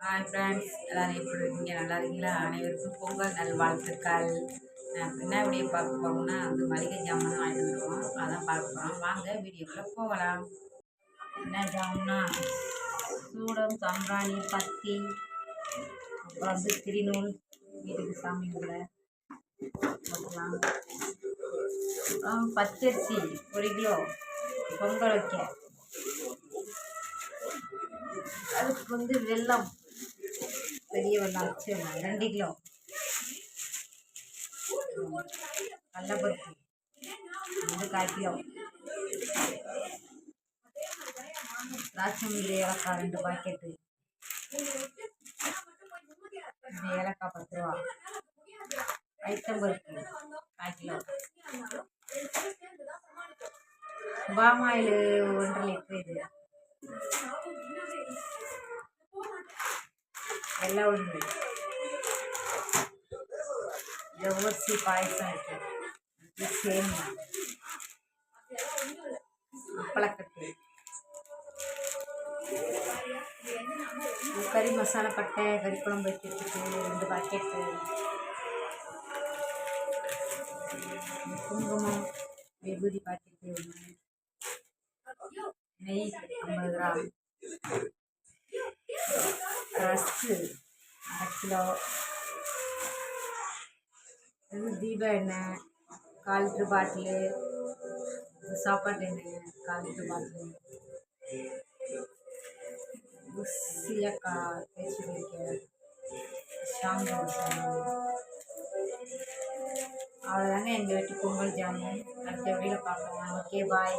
Hi friends எல்லோரும் எப்படி இருக்கீங்க? நல்லா இருக்கீங்களா? அனைவருக்கும் பொங்கல் நல்வாழ்த்துக்கள் நான் என்ன வீடியோ பார்க்க போகிறோம்னா வந்து மளிகை ஜாமான் தான் வாங்கிட்டு வருவோம். அதான் பார்க்க போகிறோம் வாங்க வீடியோக்குள்ளே போகலாம். என்ன ஜாமுன்னா சூடம் சம்ராணி பத்தி அப்புறம் வந்து திருநூல் வீட்டுக்கு சாமி கூட போட்டுக்கலாம் அப்புறம் பச்சரிசி ஒரு கிலோ பொங்கல் வைக்க. அதுக்கு வந்து வெல்லம். பெரிய வெள்ளம் வச்சு ரெண்டு கிலோ. கடலப்பருப்பு வந்து கால் கிலோ. திராட்சை ஏலக்காய் ரெண்டு பாக்கெட்டு ஏலக்காய் பத்து ரூபா. ஐத்தம்பருப்பு கால் கிலோ. பாமாயில் ஒன்றரை லிட்டரு இது. ಎಲ್ಲ ಉಂಡು ಜವರ್ಸಿ ಪಾಯಸ ಇತ್ತು ಇದು ಸೇಮಿಯಾ ಹಪ್ಪಳಕಟ್ಟೆ ಕರಿ ಮಸಾಲ ಪಟ್ಟೆ ಕರಿ ಕುಳಂಬು ಇಟ್ಟಿತ್ತು ரெண்டு பாக்கெட்டு குங்குமம் விபூதி பாக்கெட்டு ஒன்று நெய் ஐம்பது கிராம் ரஸ்க்கு அரை கிலோ. இது தீப எண்ணெய். கால் லிட்ரு பாட்டிலு. சாப்பாட்டு எண்ணெய். கால் லிட்ரு பாட்டிலு. சீயக்காய் பேச்சு குடிக்க ஷாம்பு அவ்வளோதாங்க எங்கள் வீட்டு பொங்கல் ஜாமுன் அடுத்த வீடியோவில் பார்க்கலாம். Okay bye.